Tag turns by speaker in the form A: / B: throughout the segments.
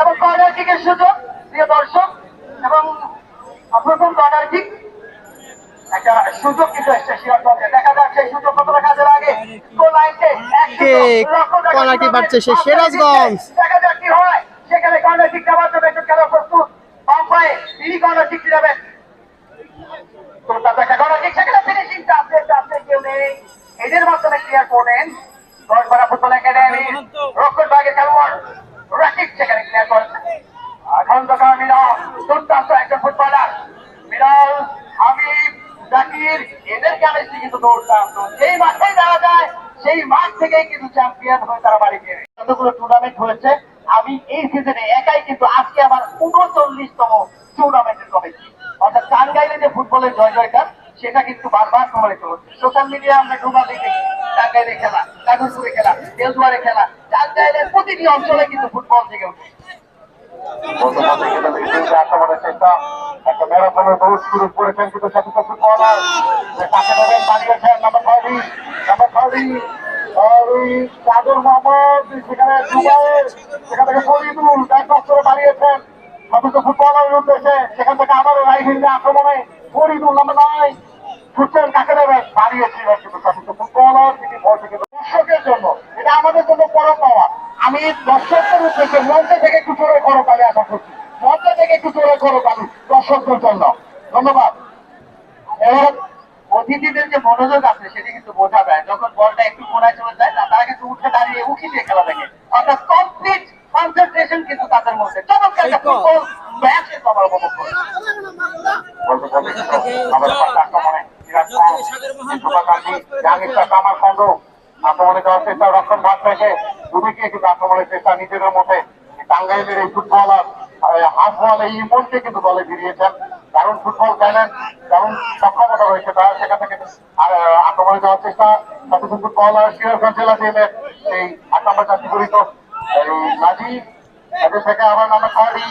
A: এবং কর্নার কিকের সুযোগ প্রিয় দর্শক এবং প্রথম কর্নার কিক একটা সুযোগ কিন্তু এসছে সিরাজগঞ্জে দেখা যাক সেই সুযোগ কতটা কাজে লাগে। গোল লাইনকে এক
B: কিক, কর্নার কিক পাচ্ছে সে সিরাজগঞ্জ।
A: দেখা যাক কি হয়। সেখানে কর্নার কিক দেওয়ার জন্য একটু খেলা প্রস্তুত। বাম পায়ে তিনি কর্নার কিক যাবেন কর্নার কিক সেখানে চাপতে কেউ নেই। এদের মাধ্যমে ক্লিয়ার করলেন। গড়পাড়া ফুটবল একাডেমি রক্ষণ ভাগের খেলোয়াড়। করেছে খন্দকার মিরাল, দুর্দান্ত একজন ফুটবলার। মিরাল হাবিব জাকির এদের কেমিস্ট্রি কিন্তু দুর্দান্ত। যেই মাঠে যাওয়া যায়, সেই মাঠ থেকেই কিন্তু চ্যাম্পিয়ন হয়ে তারা বাড়ি ফিরে। যতগুলো টুর্নামেন্ট হয়েছে, আমি এই সিজনে একাই কিন্তু আজকে আমার উনচল্লিশতম টুর্নামেন্টের কমিটি অর্থাৎ টাঙ্গাইলে যে ফুটবলের জয় জয়কার, সেটা কিন্তু বারবার প্রমাণিত হচ্ছে। সোশ্যাল মিডিয়া আমরা গ্লোবাল দেখি। টাঙ্গাইলে খেলা কাগজপুরে খেলা দেলদুয়ারে খেলা প্রতিটি অঞ্চলে কিন্তু ফুটবল থেকে কিন্তু সতীর্থ ফুটবলার দাঁড়িয়েছেন নাম্বার সেখানে সেখান থেকে ফরিদুল ব্যাক পাস করে দাঁড়িয়েছেন সতীর্থ ফুটবলারের উদ্দেশ্যে সেখান থেকে আবারও রাইট হিন্দি আক্রমণে ফরিদুল নাম্বার নয় ছুটছেন কাকে দেবেন দাঁড়িয়েছিলেন কিন্তু সতীর্থ ফুটবলার তিনি দর্শকের জন্য আমাদের জন্য পরম পাওয়া আমি দর্শকদের উদ্দেশ্যে মঞ্চে থেকে একটু জোরে করো কালে আশা করছি। মঞ্চে থেকে একটু জোরে করো কালি দর্শকদের জন্য। ধন্যবাদ। অতিথিদের যে মনোযোগ আছে সেটা কিন্তু বোঝা যায়। যখন বলটা একটু কোনায় চলে যায় না, তারা কিন্তু উঠে দাঁড়িয়ে উঠি দিয়ে খেলা দেখে। অর্থাৎ কমপ্লিট কনসেন্ট্রেশন কিন্তু তাদের মধ্যে। চমৎকার একটা ফুটবল ম্যাচের সবার উপভোগ করে। বলতে বলতে কিন্তু আক্রমণে যাওয়ার চেষ্টা রক্ষণ ভাগ থেকে দুদিকে কিন্তু আক্রমণের চেষ্টা নিজেদের মধ্যে। টাঙ্গাইলের এই ফুটবলার হাফওয়াল এই ইমনকে কিন্তু দলে ফিরিয়েছেন। দারুণ ফুটবল খেলেন দারুণ সক্ষমতা রয়েছে তার। সেখান থেকে আক্রমণে যাওয়ার চেষ্টা সচেতন ফুটবলার সিরাজগঞ্জ জেলা টিমের সেই আট নম্বর চারটি পরিত এই নাজিব এদের থেকে আবার নাম্বার থার্টি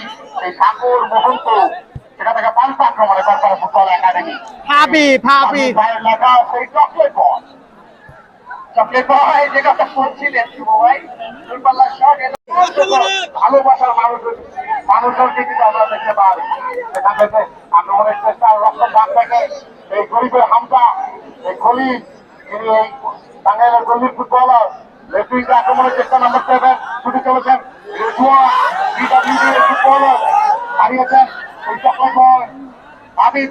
A: এই সাগর মোহন্ত সেখান থেকে পাল্টা আক্রমণে তারপরে ফুটবল একাডেমি।
B: হাবিব, হাবিব।
A: ভাইয়ের লেখা সেই চকলেট বল। চকলেট যে ভাই। আমরা দেখতে পাই সেখান থেকে এই গরিবের হামজা, এই গলিব তিনি এই টাঙ্গাইলের গলির ফুটবলার লেফটিংকে আক্রমণের চেষ্টা নাম্বার সেভেন ছুটে চলেছেন। ফুটবলার হারিয়েছেন। এই চকলেট বয় হাবিব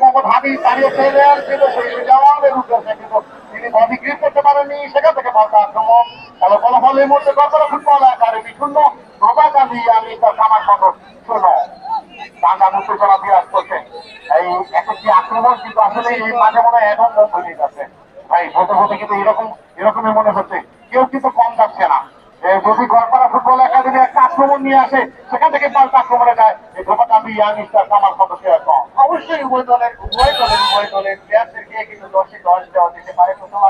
A: কিন্তু তিনি বডি গ্রিপ করতে পারেননি সেখান থেকে পাল্টা আক্রমণ তাহলে ফলাফল এই মুহূর্তে কল্পনা ফুটবল একাডেমি শূন্য বাবা আমি তার কামার খন্ড শূন্য। টাঙ্গা উত্তেজনা বিরাজ করছে। এই একটি আক্রমণ কিন্তু আসলে এই মাঝে মনে হয় এখন মুখ হয়ে যাচ্ছে। ভাই, বলতে বলতে কিন্তু এরকম এরকমই মনে হচ্ছে। কেউ কিন্তু কম যাচ্ছে না। যদি গড়পাড়া ফুটবল একাডেমি একটা আক্রমণ নিয়ে আসে, সেখান থেকে পাল্টা আক্রমণে যায়। এই ধোপাকান্দি ইয়াং স্টার কামার সদস্য অবশ্যই উভয় দলের উভয় দলের উভয় দলের প্লেয়ারদেরকে কিন্তু দশে দশ দেওয়া যেতে পারে। প্রথম